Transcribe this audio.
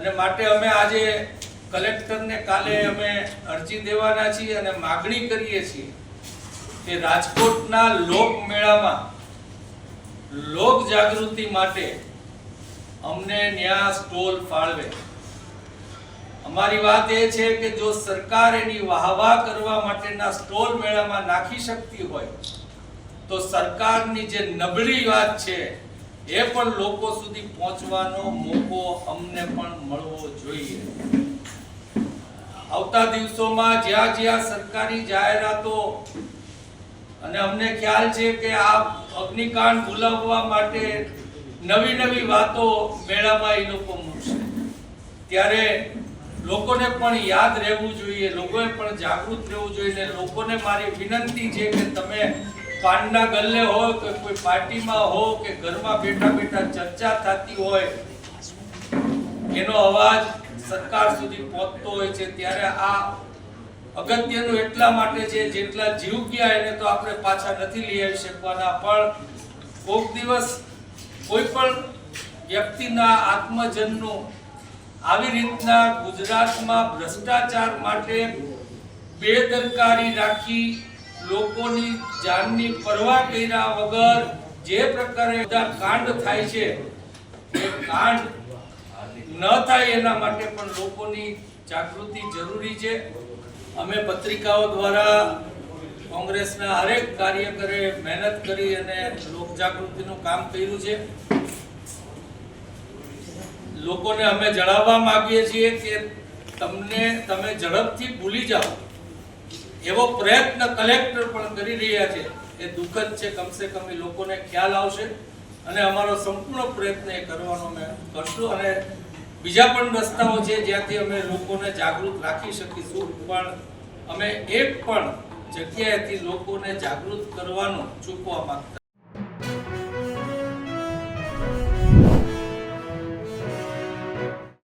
અને માટે અમે આજે કલેક્ટરને કાલે અમે અરજી દેવાના છીએ અને માગણી કરીએ છીએ કે રાજકોટના લોક મેળામાં લોક જાગૃતિ માટે અમને ન્યાસ સ્ટોલ ફાળવે. અમારી વાત એ છે કે જો સરકાર એની વાહવા કરવા માટેના સ્ટોલ મેળામાં નાખી શકતી હોય, તો સરકારની જે નબળી વાત છે એ પણ લોકો સુધી પહોંચવાનો મોકો અમને પણ મળવો જોઈએ. આવતા દિવસોમાં જ્યાં જ્યાં સરકારી જાહેરાતો, અને અમને ખ્યાલ છે કે આ અગ્નિકાંડ ભૂલાવવા માટે નવી નવી વાતો મેળામાં એ લોકો મૂકશે. ત્યારે લોકોને પણ યાદ રહેવું જોઈએ, લોકોએ પણ જાગૃત રહેવું જોઈએ લોકોને મારી વિનંતી છે કે તમે પાનના ગલ્લે હોય કે કોઈ પાર્ટીમાં હો કે ઘરમાં બેઠા બેઠા ચર્ચા થતી હોય, એનો અવાજ સરકાર સુધી પહોંચતો હોય છે. ત્યારે આ અગત્યનું એટલા માટે છે, જેટલા જીવ ગયા એને તો આપણે પાછા નથી લઈ આવી શકવાના. પણ કોઈક દિવસ કોઈ પણ વ્યક્તિના આત્મજનનું આવી રીતના ગુજરાતમાં ભ્રષ્ટાચાર માટે બેદરકારી રાખી લોકોની જાનની પરવા કર્યા વગર જે પ્રકારે કાંડ થાય છે, એ કાંડ ન થાય એના માટે પણ લોકોની જાગૃતિ જરૂરી છે. અમે પત્રિકાઓ દ્વારા કોંગ્રેસના હરેક કાર્યકરે મહેનત કરી અને લોક જાગૃતિનું કામ કર્યું છે. લોકોને અમે જણાવવા માંગીએ છીએ કે તમને, તમે ઝડપથી ભૂલી જાઓ. એવો પ્રયત્ન કલેક્ટર પણ કરી રહ્યા છે. એ દુઃખદ છે, કમસે કમ એ લોકોને ખ્યાલ આવશે. અને અમારો સંપૂર્ણ પ્રયત્ન એ કરવાનો અમે કરશું. અને બીજા પણ રસ્તાઓ છે, જ્યાંથી અમે લોકોને જાગૃત રાખી શકીશું. પણ અમે એક પણ જગ્યાએથી લોકોને જાગૃત કરવાનું ચૂકવા માંગતા